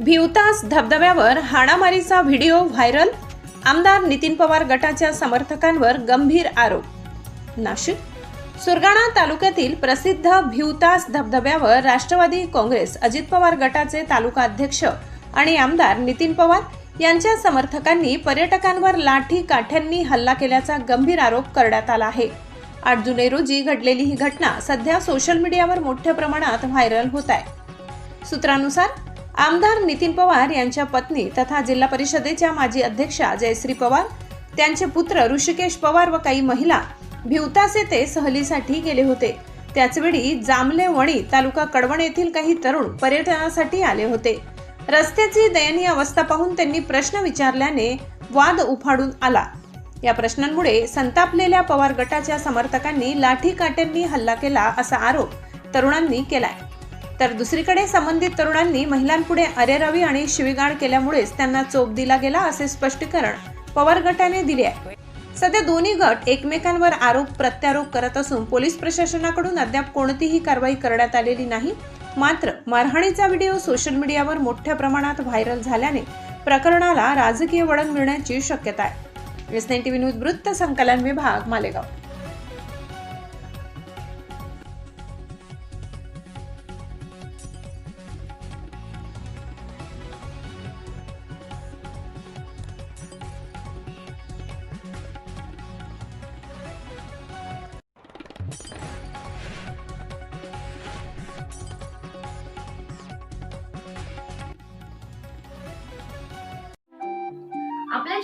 भिवतास धबधब्यावर हाणामारीचा video viral? आमदार नितीन पवार गटाच्या समर्थकांवर गंभीर आरोप. नाशिक? सुरगाणा तालुक्यातील प्रसिद्ध भिवतास धबधब्यावर राष्ट्रवादी काँग्रेस अजित पवार गटाचे तालुका अध्यक्ष आणि आमदार नितीन पवार यांच्या समर्थकांनी पर्यटकांवर लाठी काठ्यांनी हल्ला केल्याचा गंभीर आरोप करण्यात आला आहे. आठ जुलै रोजी घडलेली ही घटना सध्या सोशल मीडियावर मोठ्या प्रमाणात व्हायरल होत आहे. सूत्रानुसार आमदार नितीन पवार यांच्या पत्नी तथा जिल्हा परिषदेच्या माजी अध्यक्षा जयश्री पवार त्यांचे पुत्र ऋषिकेश पवार व काही महिला भिवतास येथे सहलीसाठी गेले होते. त्याचवेळी जामले वणी तालुका कडवण येथील काही तरुण पर्यटनासाठी आले होते. रस्त्याची दयनीय अवस्था पाहून त्यांनी प्रश्न विचारल्याने वाद उफाडून आला. या प्रश्नांमुळे संतापलेल्या पवार गटाच्या समर्थकांनी लाठी काट्यांनी हल्ला केला असा आरोप तरुणांनी केलाय. तर दुसरीकडे संबंधित तरुणांनी महिलांपुढे अरेरवी आणि शिवीगाळ केल्यामुळेच त्यांना चोप दिला गेला असे स्पष्टीकरण पवार गटाने दिले आहे. सध्या दोन्ही गट एकमेकांवर आरोप प्रत्यारोप करत असून पोलीस प्रशासनाकडून अद्याप कोणतीही कारवाई करण्यात आलेली नाही. मात्र मारहाणीचा व्हिडिओ सोशल मीडियावर मोठ्या प्रमाणात व्हायरल झाल्याने प्रकरणाला राजकीय वळण मिळण्याची शक्यता आहे. एस नाईन टीव्ही न्यूज वृत्त संकलन विभाग मालेगाव.